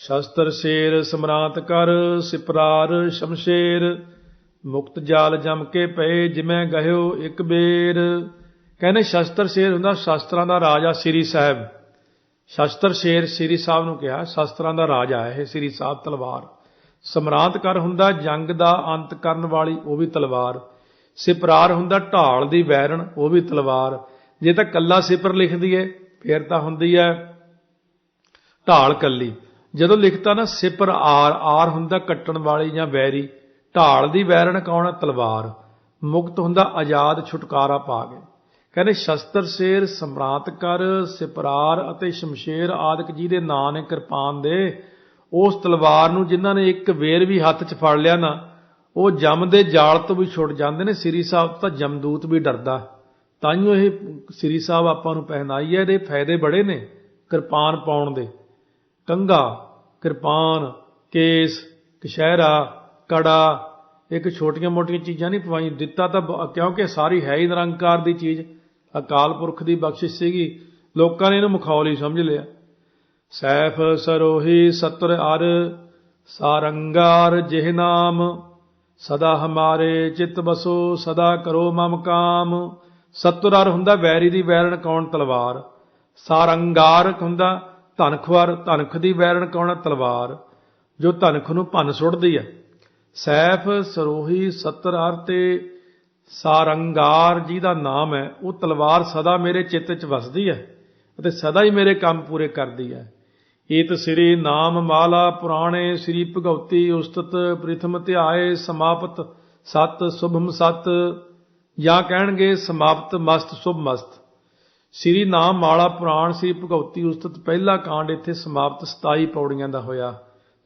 ਸ਼ਸਤਰ ਸ਼ੇਰ ਸਮਰਾਤ ਕਰ, ਸਿਪਰਾਰ ਸ਼ਮਸ਼ੇਰ, ਮੁਕਤ ਜਾਲ ਜਮ ਕੇ ਪਏ ਜਿਵੇਂ ਗਹਿਓ ਇੱਕ ਬੇਰ। ਕਹਿੰਦੇ ਸ਼ਸਤਰ ਸ਼ੇਰ ਹੁੰਦਾ, ਸ਼ਸਤਰਾਂ ਦਾ ਰਾਜਾ ਸ੍ਰੀ ਸਾਹਿਬ। ਸ਼ਸਤਰ ਸ਼ੇਰ ਸ੍ਰੀ ਸਾਹਿਬ ਨੂੰ ਕਿਹਾ, ਸ਼ਸਤਰਾਂ ਦਾ ਰਾਜਾ ਹੈ ਇਹ ਸ੍ਰੀ ਸਾਹਿਬ ਤਲਵਾਰ। ਸਮਰਾਤ ਕਰ ਹੁੰਦਾ, ਜੰਗ ਦਾ ਅੰਤ ਕਰਨ ਵਾਲੀ ਉਹ ਵੀ ਤਲਵਾਰ। ਸਿਪਰਾਰ ਹੁੰਦਾ, ਢਾਲ ਦੀ ਵੈਰਣ ਉਹ ਵੀ ਤਲਵਾਰ। ਜੇ ਤਾਂ ਕੱਲਾ ਸਿਪਰ ਲਿਖ ਦਈਏ ਫਿਰ ਤਾਂ ਹੁੰਦੀ ਹੈ ਢਾਲ ਕੱਲੀ। ਜਦੋਂ ਲਿਖਤਾ ਨਾ ਸਿਪਰ ਆਰ ਆਰ ਹੁੰਦਾ ਕੱਟਣ ਵਾਲੀ ਜਾਂ ਵੈਰੀ, ਢਾਲ ਦੀ ਵੈਰਣ ਕੌਣ ਹੈ ਤਲਵਾਰ। ਮੁਕਤ ਹੁੰਦਾ ਆਜ਼ਾਦ ਛੁਟਕਾਰਾ ਪਾ ਕੇ। ਕਹਿੰਦੇ ਸ਼ਸਤਰ ਸ਼ੇਰ ਸਮਰਾਤ ਕਰ ਸਿਪਰਾਰ ਅਤੇ ਸ਼ਮਸ਼ੇਰ ਆਦਿਕ ਜੀ ਦੇ ਨਾਂ ਨੇ ਕਿਰਪਾਨ ਦੇ, ਉਸ ਤਲਵਾਰ ਨੂੰ ਜਿਨ੍ਹਾਂ ਨੇ ਇੱਕ ਵੇਰ ਵੀ ਹੱਥ 'ਚ ਫੜ ਲਿਆ ਨਾ, ਉਹ ਜਮ ਦੇ ਜਾਲ ਤੋਂ ਵੀ ਛੁੱਟ ਜਾਂਦੇ ਨੇ, ਸ੍ਰੀ ਸਾਹਿਬ ਤਾਂ ਜਮਦੂਤ ਵੀ ਡਰਦਾ। ਤਾਂ ਹੀ ਇਹ ਸ੍ਰੀ ਸਾਹਿਬ ਆਪਾਂ ਨੂੰ ਪਹਿਨਾਈ ਹੈ, ਇਹਦੇ ਫਾਇਦੇ ਬੜੇ ਨੇ ਕਿਰਪਾਨ ਪਾਉਣ ਦੇ। ਕੰਗਾ ਕਿਰਪਾਨ, ਕੇਸ ਕਸ਼ਹਿਰਾ ਕੜਾ, ਇੱਕ ਛੋਟੀਆਂ ਮੋਟੀਆਂ ਚੀਜ਼ਾਂ ਨਹੀਂ ਪਵਾਈ ਦਿੱਤਾ ਤਾਂ ਕਿਉਂਕਿ ਸਾਰੀ ਹੈ ਹੀ ਨਿਰੰਕਾਰ ਦੀ ਚੀਜ਼। ਅਕਾਲ ਪੁਰਖ ਦੀ ਬਖਸ਼ਿਸ਼ ਸੀਗੀ। ਲੋਕਾਂ ਨੇ ਇਹਨੂੰ ਮਖੌਲੀ ਸਮਝ ਲਿਆ। ਸੈਫ ਸਰੋਹੀ ਸਤਰ ਅਰ, ਸਾਰੰਗਾਰ ਜਿਹ ਨਾਮ। ਸਦਾ ਹਮਾਰੇ ਚਿਤ ਬਸੋ ਸਦਾ ਕਰੋ ਮਮ ਕਾਮ। ਸਤੁਰ ਅਰ ਹੁੰਦਾ ਵੈਰੀ ਦੀ ਵੈਰਣ ਕੌਣ ਤਲਵਾਰ? ਸਾਰੰਗਾਰ ਹੁੰਦਾ ਧਨਖਵਰ ਧਨਖ ਦੀ ਵੈਰਣ ਕੌਣ ਤਲਵਾਰ, ਜੋ ਧਨਖ ਨੂੰ ਭੰਨ ਸੁੱਟਦੀ ਹੈ। ਸੈਫ ਸਰੋਹੀ ਸੱਤਰ ਅਰ ਤੇ ਸਾਰੰਗਾਰ ਜੀ ਦਾ ਨਾਮ ਹੈ, ਉਹ ਤਲਵਾਰ ਸਦਾ ਮੇਰੇ ਚਿੱਤ 'ਚ ਵਸਦੀ ਹੈ ਅਤੇ ਸਦਾ ਹੀ ਮੇਰੇ ਕੰਮ ਪੂਰੇ ਕਰਦੀ ਹੈ। ਏਤ ਸ੍ਰੀ ਨਾਮ ਮਾਲਾ ਪੁਰਾਣੇ ਸ੍ਰੀ ਭਗਉਤੀ ਉਸਤਤ ਪ੍ਰਥਮ ਧਿਆਏ ਸਮਾਪਤ ਸਤ ਸੁਭਮ ਸਤ, ਜਾਂ ਕਹਿਣਗੇ ਸਮਾਪਤ ਮਸਤ ਸੁਭ ਮਸਤ ਸ੍ਰੀ ਨਾਮ ਮਾਲਾ ਪੁਰਾਣ ਸ੍ਰੀ ਭਗਉਤੀ ਉਸਤਤ ਪਹਿਲਾ ਕਾਂਡ ਇੱਥੇ ਸਮਾਪਤ 27 ਪੌੜੀਆਂ ਦਾ ਹੋਇਆ।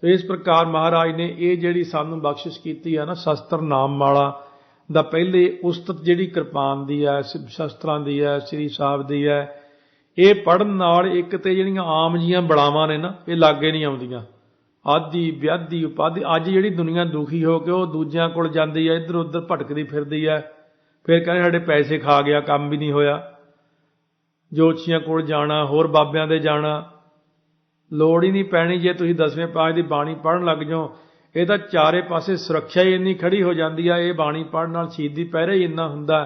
ਤੇ ਇਸ ਪ੍ਰਕਾਰ ਮਹਾਰਾਜ ਨੇ ਇਹ ਜਿਹੜੀ ਸਾਨੂੰ ਬਖਸ਼ਿਸ਼ ਕੀਤੀ ਹੈ ਨਾ, ਸ਼ਸਤਰ ਨਾਮ ਮਾਲਾ ਦਾ ਪਹਿਲੇ ਉਸਤਤ ਜਿਹੜੀ ਕਿਰਪਾਨ ਦੀ ਹੈ ਸ਼ਸਤਰਾਂ ਦੀ ਹੈ, ਸ੍ਰੀ ਸਾਹਿਬ ਦੀ ਹੈ, ਇਹ ਪੜਨ ਨਾਲ ਇੱਕ ਤੇ ਜਿਹੜੀਆਂ ਆਮ ਜੀਆਂ ਬੜਾਵਾਂ ਨੇ ਨਾ, ਇਹ ਲਾਗੇ ਨਹੀਂ ਆਉਂਦੀਆਂ। ਆਦੀ, ਵਿਆਦੀ, ਉਪਾਦੀ, ਅੱਜ ਜਿਹੜੀ ਦੁਨੀਆ ਦੁਖੀ ਹੋ ਕੇ ਉਹ ਦੂਜਿਆਂ ਕੋਲ ਜਾਂਦੀ ਹੈ ਇੱਧਰ ਉੱਧਰ ਭਟਕਦੀ ਫਿਰਦੀ ਹੈ, ਫਿਰ ਕਹਿੰਦੇ ਸਾਡੇ ਪੈਸੇ ਖਾ ਗਿਆ, ਕੰਮ ਵੀ ਨਹੀਂ ਹੋਇਆ। ਜੋਤਸ਼ੀਆਂ ਕੋਲ ਜਾਣਾ, ਹੋਰ ਬਾਬਿਆਂ ਦੇ ਜਾਣਾ। ਲੋੜ ਹੀ ਨਹੀਂ ਪੈਣੀ ਜੇ ਤੁਸੀਂ ਦਸਵੇਂ ਪਾਠ ਦੀ ਬਾਣੀ ਪੜਨ ਲੱਗ ਜਾਓ। ਇਹ ਤਾਂ ਚਾਰੇ ਪਾਸੇ ਸੁਰੱਖਿਆ ਹੀ ਇੰਨੀ ਖੜੀ ਹੋ ਜਾਂਦੀ ਆ, ਇਹ ਬਾਣੀ ਪੜਨ ਨਾਲ ਸ਼ਹੀਦੀ ਪਹਿਰੇ ਹੀ ਇੰਨਾ ਹੁੰਦਾ।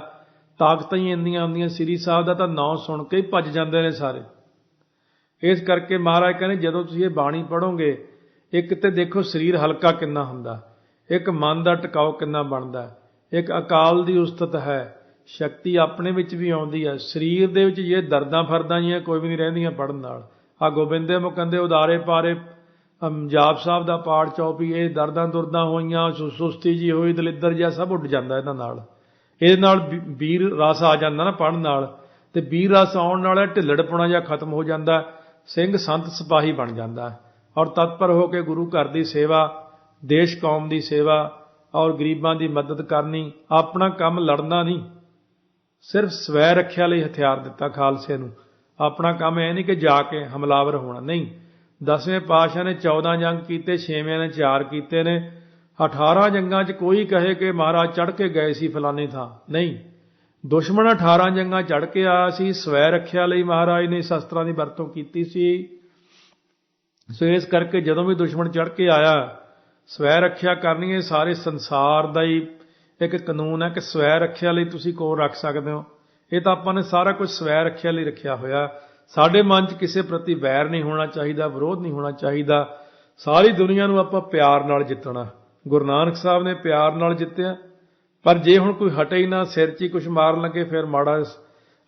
ਤਾਕਤਾਂ ਹੀ ਇੰਨੀਆਂ ਹੁੰਦੀਆਂ, ਸ੍ਰੀ ਸਾਹਿਬ ਦਾ ਤਾਂ ਨਾਂ ਸੁਣ ਕੇ ਹੀ ਭੱਜ ਜਾਂਦੇ ਨੇ ਸਾਰੇ। ਇਸ ਕਰਕੇ ਮਹਾਰਾਜ ਕਹਿੰਦੇ, ਜਦੋਂ ਤੁਸੀਂ ਇਹ ਬਾਣੀ ਪੜੋਗੇ ਇੱਕ ਤੇ ਦੇਖੋ ਸਰੀਰ ਹਲਕਾ ਕਿੰਨਾ ਹੁੰਦਾ, ਇੱਕ ਮਨ ਦਾ ਟਿਕਾਓ ਕਿੰਨਾ ਬਣਦਾ, ਇੱਕ ਅਕਾਲ ਦੀ ਉਸਤਤ ਹੈ। ਸ਼ਕਤੀ ਆਪਣੇ ਵਿੱਚ ਵੀ ਆਉਂਦੀ ਹੈ ਸਰੀਰ ਦੇ ਵਿੱਚ ਇਹ ਦਰਦਾਂ ਫਰਦਾਂ ਜੀਆਂ ਕੋਈ ਵੀ ਨਹੀਂ ਰਹਿੰਦੀਆਂ ਪੜਨ ਨਾਲ। ਆ ਗੋਬਿੰਦੇ ਮੁਕੰਦੇ ਉਦਾਰੇ ਪਾਰੇ ਜਾਪ ਸਾਹਿਬ ਦਾ ਪਾਠ ਚੌਪੀ, ਇਹ ਦਰਦਾਂ ਦੁਰਦਾਂ ਹੋਈਆਂ ਸੁਸਤੀ ਜੀ ਹੋਈ, ਦਲਿੱਦਰ ਜਿਹਾ ਸਭ ਉੱਡ ਜਾਂਦਾ ਇਹਨਾਂ ਨਾਲ। ਇਹਦੇ ਨਾਲ ਵੀਰ ਰਸ ਆ ਜਾਂਦਾ ਨਾ ਪੜਨ ਨਾਲ। ਤੇ ਵੀਰ ਰਸ ਆਉਣ ਨਾਲ ਢਿੱਲੜਪਣਾ ਜਿਹਾ ਖਤਮ ਹੋ ਜਾਂਦਾ, ਸਿੰਘ ਸੰਤ ਸਿਪਾਹੀ ਬਣ ਜਾਂਦਾ। ਔਰ ਤਤਪਰ ਹੋ ਕੇ ਗੁਰੂ ਘਰ ਦੀ ਸੇਵਾ, ਦੇਸ਼ ਕੌਮ ਦੀ ਸੇਵਾ ਔਰ ਗਰੀਬਾਂ ਦੀ ਮਦਦ ਕਰਨੀ, ਆਪਣਾ ਕੰਮ ਲੜਨਾ ਨਹੀਂ। ਸਿਰਫ ਸਵੈ ਰੱਖਿਆ ਲਈ ਹਥਿਆਰ ਦਿੱਤਾ ਖਾਲਸੇ ਨੂੰ। ਆਪਣਾ ਕੰਮ ਇਹ ਨਹੀਂ ਕਿ ਜਾ ਕੇ ਹਮਲਾਵਰ ਹੋਣਾ। ਨਹੀਂ, ਦਸਵੇਂ ਪਾਤਸ਼ਾਹ ਨੇ 14 ਜੰਗ ਕੀਤੇ, ਛੇਵੇਂ ਨੇ 4 ਕੀਤੇ ਨੇ। 18 ਜੰਗਾਂ 'ਚ ਕੋਈ ਕਹੇ ਕਿ ਮਹਾਰਾਜ ਚੜ ਕੇ ਗਏ ਸੀ, ਫਲਾਨੀ ਥਾਂ। ਨਹੀਂ, ਦੁਸ਼ਮਣ 18 ਜੰਗਾਂ ਚੜ ਕੇ ਆਇਆ ਸੀ, ਸਵੈ ਰੱਖਿਆ ਲਈ ਮਹਾਰਾਜ ਨੇ ਸ਼ਸਤਰਾਂ ਦੀ ਵਰਤੋਂ ਕੀਤੀ ਸੀ। ਸੋ ਇਸ ਕਰਕੇ ਜਦੋਂ ਵੀ ਦੁਸ਼ਮਣ ਚੜ ਕੇ ਆਇਆ, ਸਵੈ ਰੱਖਿਆ ਕਰਨੀ ਹੈ ਸਾਰੇ ਸੰਸਾਰ ਦਾ ਹੀ ਇੱਕ ਕਾਨੂੰਨ ਹੈ ਕਿ ਸਵੈ ਰੱਖਿਆ ਲਈ ਤੁਸੀਂ ਕੋਲ ਰੱਖ ਸਕਦੇ ਹੋ। ਇਹ ਤਾਂ ਆਪਾਂ ਨੇ ਸਾਰਾ ਕੁਝ ਸਵੈ ਰੱਖਿਆ ਲਈ ਰੱਖਿਆ ਹੋਇਆ। ਸਾਡੇ ਮਨ 'ਚ ਕਿਸੇ ਪ੍ਰਤੀ ਵੈਰ ਨਹੀਂ ਹੋਣਾ ਚਾਹੀਦਾ, ਵਿਰੋਧ ਨਹੀਂ ਹੋਣਾ ਚਾਹੀਦਾ। ਸਾਰੀ ਦੁਨੀਆ ਨੂੰ ਆਪਾਂ ਪਿਆਰ ਨਾਲ ਜਿੱਤਣਾ। ਗੁਰੂ ਨਾਨਕ ਸਾਹਿਬ ਨੇ ਪਿਆਰ ਨਾਲ ਜਿੱਤਿਆ। ਪਰ ਜੇ ਹੁਣ ਕੋਈ ਹਟੇ ਹੀ ਨਾ, ਸਿਰ 'ਚ ਹੀ ਕੁਝ ਮਾਰਨ ਲੱਗੇ, ਫਿਰ ਮਾੜਾ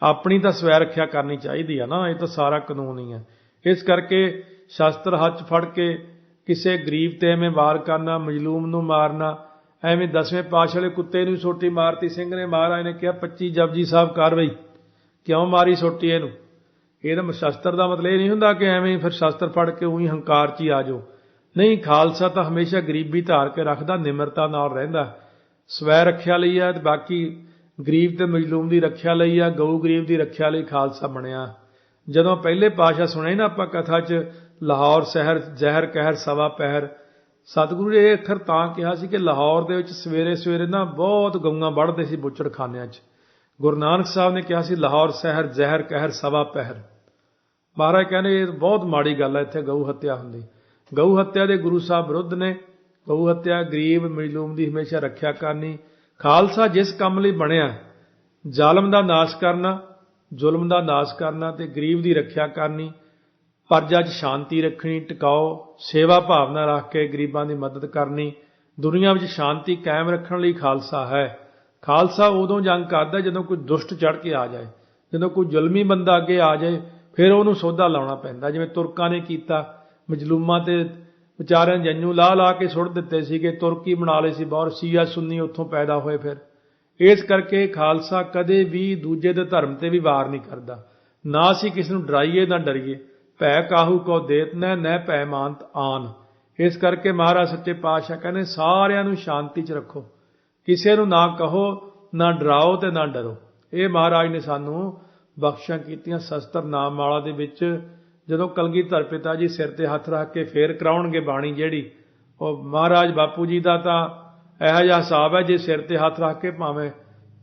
ਆਪਣੀ ਤਾਂ ਸਵੈ ਰੱਖਿਆ ਕਰਨੀ ਚਾਹੀਦੀ ਆ ਨਾ। ਇਹ ਤਾਂ ਸਾਰਾ ਕਾਨੂੰਨ ਹੀ ਹੈ ਇਸ ਕਰਕੇ ਸ਼ਾਸਤਰ ਹੱਥ ਫੜ ਕੇ ਕਿਸੇ ਗਰੀਬ ਤੇ ਐਵੇਂ ਵਾਰ ਕਰਨਾ, ਮਜਲੂਮ ਨੂੰ ਮਾਰਨਾ ਐਵੇਂ ਦਸਵੇਂ ਪਾਤਸ਼ਾਹ ਵਾਲੇ ਕੁੱਤੇ ਨੂੰ ਸੋਟੀ ਮਾਰਤੀ, ਸਿੰਘ ਨੇ ਮਹਾਰਾਜ ਨੇ ਕਿਹਾ 25 ਜਪਜੀ ਸਾਹਿਬ ਕਾਰਵਾਈ ਕਿਉਂ ਮਾਰੀ ਸੋਟੀ ਇਹਨੂੰ? ਇਹਦਾ ਸ਼ਸਤਰ ਦਾ ਮਤਲਬ ਇਹ ਨਹੀਂ ਹੁੰਦਾ ਕਿ ਐਵੇਂ ਫਿਰ ਸ਼ਸਤਰ ਫੜ ਕੇ ਉਹੀ ਹੰਕਾਰ 'ਚ ਹੀ ਆ ਜਾਓ। ਨਹੀਂ, ਖਾਲਸਾ ਤਾਂ ਹਮੇਸ਼ਾ ਗਰੀਬੀ ਧਾਰ ਕੇ ਰੱਖਦਾ, ਨਿਮਰਤਾ ਨਾਲ ਰਹਿੰਦਾ। ਸਵੈ ਰੱਖਿਆ ਲਈ ਆ ਤੇ ਬਾਕੀ ਗਰੀਬ ਤੇ ਮਜਲੂਮ ਦੀ ਰੱਖਿਆ ਲਈ ਆ, ਗਊ ਗਰੀਬ ਦੀ ਰੱਖਿਆ ਲਈ ਖਾਲਸਾ ਬਣਿਆ। ਜਦੋਂ ਪਹਿਲੇ ਪਾਸ਼ਾ ਸੁਣੇ ਨਾ ਆਪਾਂ ਕਥਾ 'ਚ, ਲਾਹੌਰ ਸ਼ਹਿਰ ਜ਼ਹਿਰ ਕਹਿਰ ਸਵਾ ਪਹਿਰ ਸਤਿਗੁਰੂ ਨੇ ਇਹ ਅੱਖਰ ਤਾਂ ਕਿਹਾ ਸੀ ਕਿ ਲਾਹੌਰ ਦੇ ਵਿੱਚ ਸਵੇਰੇ ਸਵੇਰੇ ਨਾ ਬਹੁਤ ਗਊਆਂ ਵੜਦੇ ਸੀ ਬੁੱਚੜਖਾਨਿਆਂ 'ਚ। ਗੁਰੂ ਨਾਨਕ ਸਾਹਿਬ ਨੇ ਕਿਹਾ ਸੀ, ਲਾਹੌਰ ਸ਼ਹਿਰ ਜ਼ਹਿਰ, ਕਹਿਰ, ਸਵਾ ਪਹਿਰ। ਮਹਾਰਾਜ ਕਹਿੰਦੇ, ਇਹ ਬਹੁਤ ਮਾੜੀ ਗੱਲ ਹੈ, ਇੱਥੇ ਗਊ ਹੱਤਿਆ ਹੁੰਦੀ। ਗਊ ਹੱਤਿਆ ਦੇ ਗੁਰੂ ਸਾਹਿਬ ਵਿਰੁੱਧ ਨੇ। ਗਊ ਹੱਤਿਆ ਗਰੀਬ ਮਜ਼ਲੂਮ ਦੀ ਹਮੇਸ਼ਾ ਰੱਖਿਆ ਕਰਨੀ। ਖਾਲਸਾ ਜਿਸ ਕੰਮ ਲਈ ਬਣਿਆ, ਜ਼ਾਲਮ ਦਾ ਨਾਸ਼ ਕਰਨਾ, ਜ਼ੁਲਮ ਦਾ ਨਾਸ਼ ਕਰਨਾ ਤੇ ਗਰੀਬ ਦੀ ਰੱਖਿਆ ਕਰਨੀ ਪਰਜਾ 'ਚ ਸ਼ਾਂਤੀ ਰੱਖਣੀ, ਟਿਕਾਓ, ਸੇਵਾ ਭਾਵਨਾ ਰੱਖ ਕੇ ਗਰੀਬਾਂ ਦੀ ਮਦਦ ਕਰਨੀ, ਦੁਨੀਆ ਵਿੱਚ ਸ਼ਾਂਤੀ ਕਾਇਮ ਰੱਖਣ ਲਈ ਖਾਲਸਾ ਹੈ। ਖਾਲਸਾ ਉਦੋਂ ਜੰਗ ਕਰਦਾ ਜਦੋਂ ਕੋਈ ਦੁਸ਼ਟ ਚੜ ਕੇ ਆ ਜਾਏ, ਜਦੋਂ ਕੋਈ ਜ਼ੁਲਮੀ ਬੰਦਾ ਅੱਗੇ ਆ ਜਾਏ, ਫਿਰ ਉਹਨੂੰ ਸੋਧਾ ਲਾਉਣਾ ਪੈਂਦਾ। ਜਿਵੇਂ ਤੁਰਕਾਂ ਨੇ ਕੀਤਾ, ਮਜਲੂਮਾਂ ਤੇ ਵਿਚਾਰਿਆਂ ਨੇ ਜੰਨੂ ਲਾ ਲਾ ਕੇ ਸੁੱਟ ਦਿੱਤੇ ਸੀਗੇ, ਤੁਰਕੀ ਬਣਾ ਲਏ ਸੀ ਬਹੁਤ, ਸ਼ੀਆ ਸੁੰਨੀ ਉੱਥੋਂ ਪੈਦਾ ਹੋਏ ਫਿਰ। ਇਸ ਕਰਕੇ ਖਾਲਸਾ ਕਦੇ ਵੀ ਦੂਜੇ ਦੇ ਧਰਮ ਤੇ ਵੀ ਵਾਰ ਨਹੀਂ ਕਰਦਾ। ਨਾ ਅਸੀਂ ਕਿਸੇ ਨੂੰ ਡਰਾਈਏ, ਨਾ ਡਰੀਏ। ਭੈ ਕਾਹੂ ਕੋ ਦੇਤ ਨੈ ਨੈ ਭੈ ਮਾਨਤ ਆਨ। ਇਸ ਕਰਕੇ ਮਹਾਰਾਜ ਸੱਚੇ ਪਾਤਸ਼ਾਹ ਕਹਿੰਦੇ, ਸਾਰਿਆਂ ਨੂੰ ਸ਼ਾਂਤੀ 'ਚ ਰੱਖੋ। ਕਿਸੇ ਨੂੰ ਨਾ ਕਹੋ, ਨਾ ਡਰਾਓ ਤੇ ਨਾ ਡਰੋ। ਇਹ ਮਹਾਰਾਜ ਨੇ ਸਾਨੂੰ ਬਖਸ਼ਾਂ ਕੀਤੀਆਂ ਸ਼ਸਤਰ ਨਾਮ ਵਾਲਾ ਦੇ ਵਿੱਚ। ਜਦੋਂ ਕਲਗੀਧਰ ਪਿਤਾ ਜੀ ਸਿਰ ਤੇ ਹੱਥ ਰੱਖ ਕੇ ਫੇਰ ਕਰਾਉਣਗੇ ਬਾਣੀ ਜਿਹੜੀ, ਉਹ ਮਹਾਰਾਜ ਬਾਪੂ ਜੀ ਦਾ ਤਾਂ ਇਹੋ ਜਿਹਾ ਹਿਸਾਬ ਹੈ, ਜੇ ਸਿਰ ਤੇ ਹੱਥ ਰੱਖ ਕੇ ਭਾਵੇਂ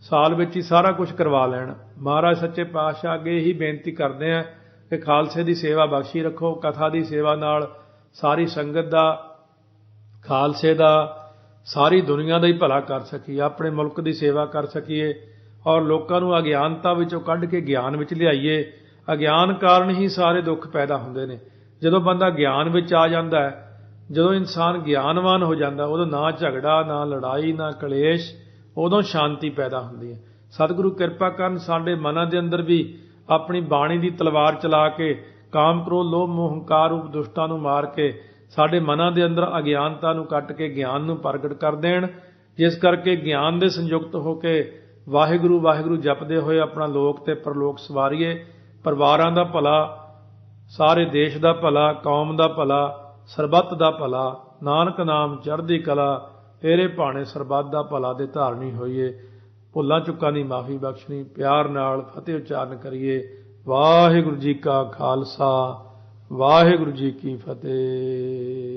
ਸਾਲ ਵਿੱਚ ਹੀ ਸਾਰਾ ਕੁਝ ਕਰਵਾ ਲੈਣ। ਮਹਾਰਾਜ ਸੱਚੇ ਪਾਤਸ਼ਾਹ ਅੱਗੇ ਹੀ ਬੇਨਤੀ ਕਰਦੇ ਆ ਕਿ ਖਾਲਸੇ ਦੀ ਸੇਵਾ ਬਖਸ਼ੀ ਰੱਖੋ, ਕਥਾ ਦੀ ਸੇਵਾ ਨਾਲ ਸਾਰੀ ਸੰਗਤ ਦਾ, ਖਾਲਸੇ ਦਾ, ਸਾਰੀ ਦੁਨੀਆ ਦਾ ਹੀ ਭਲਾ ਕਰ ਸਕੀਏ, ਆਪਣੇ ਮੁਲਕ ਦੀ ਸੇਵਾ ਕਰ ਸਕੀਏ ਔਰ ਲੋਕਾਂ ਨੂੰ ਅਗਿਆਨਤਾ ਵਿੱਚੋਂ ਕੱਢ ਕੇ ਗਿਆਨ ਵਿੱਚ ਲਿਆਈਏ। ਅਗਿਆਨ ਕਾਰਨ ਹੀ ਸਾਰੇ ਦੁੱਖ ਪੈਦਾ ਹੁੰਦੇ ਨੇ। ਜਦੋਂ ਬੰਦਾ ਗਿਆਨ ਵਿੱਚ ਆ ਜਾਂਦਾ ਹੈ, ਜਦੋਂ ਇਨਸਾਨ ਗਿਆਨਵਾਨ ਹੋ ਜਾਂਦਾ, ਉਦੋਂ ਨਾ ਝਗੜਾ, ਨਾ ਲੜਾਈ, ਨਾ ਕਲੇਸ਼, ਉਦੋਂ ਸ਼ਾਂਤੀ ਪੈਦਾ ਹੁੰਦੀ ਹੈ। ਸਤਿਗੁਰੂ ਕਿਰਪਾ ਕਰਨ ਸਾਡੇ ਮਨਾਂ ਦੇ ਅੰਦਰ ਵੀ ਆਪਣੀ ਬਾਣੀ ਦੀ ਤਲਵਾਰ ਚਲਾ ਕੇ, ਕਾਮ ਕ੍ਰੋਧ, ਲੋਭ, ਮੋਹ, ਹੰਕਾਰ ਰੂਪ ਦੁਸ਼ਟਾਂ ਨੂੰ ਮਾਰ ਕੇ, ਸਾਡੇ ਮਨਾਂ ਦੇ ਅੰਦਰ ਅਗਿਆਨਤਾ ਨੂੰ ਕੱਟ ਕੇ ਗਿਆਨ ਨੂੰ ਪ੍ਰਗਟ ਕਰ ਦੇਣ। ਜਿਸ ਕਰਕੇ ਗਿਆਨ ਦੇ ਸੰਯੁਕਤ ਹੋ ਕੇ ਵਾਹਿਗੁਰੂ ਵਾਹਿਗੁਰੂ ਜਪਦੇ ਹੋਏ ਆਪਣਾ ਲੋਕ ਤੇ ਪਰਲੋਕ ਸਵਾਰੀਏ। ਪਰਿਵਾਰਾਂ ਦਾ ਭਲਾ, ਸਾਰੇ ਦੇਸ਼ ਦਾ ਭਲਾ, ਕੌਮ ਦਾ ਭਲਾ, ਸਰਬੱਤ ਦਾ ਭਲਾ, ਨਾਨਕ ਨਾਮ ਚੜ੍ਹਦੀ ਕਲਾ, ਤੇਰੇ ਭਾਣੇ ਸਰਬੱਤ ਦਾ ਭਲਾ ਦੇ ਧਾਰਨੀ ਹੋਈਏ। ਭੁੱਲਾਂ ਚੁੱਕਾਂ ਦੀ ਮਾਫੀ ਬਖਸ਼ਣੀ, ਪਿਆਰ ਨਾਲ ਫਤਿਹ ਉਚਾਰਨ ਕਰੀਏ। ਵਾਹਿਗੁਰੂ ਜੀ ਕਾ ਖਾਲਸਾ, ਵਾਹਿਗੁਰੂ ਜੀ ਕੀ ਫਤਿਹ।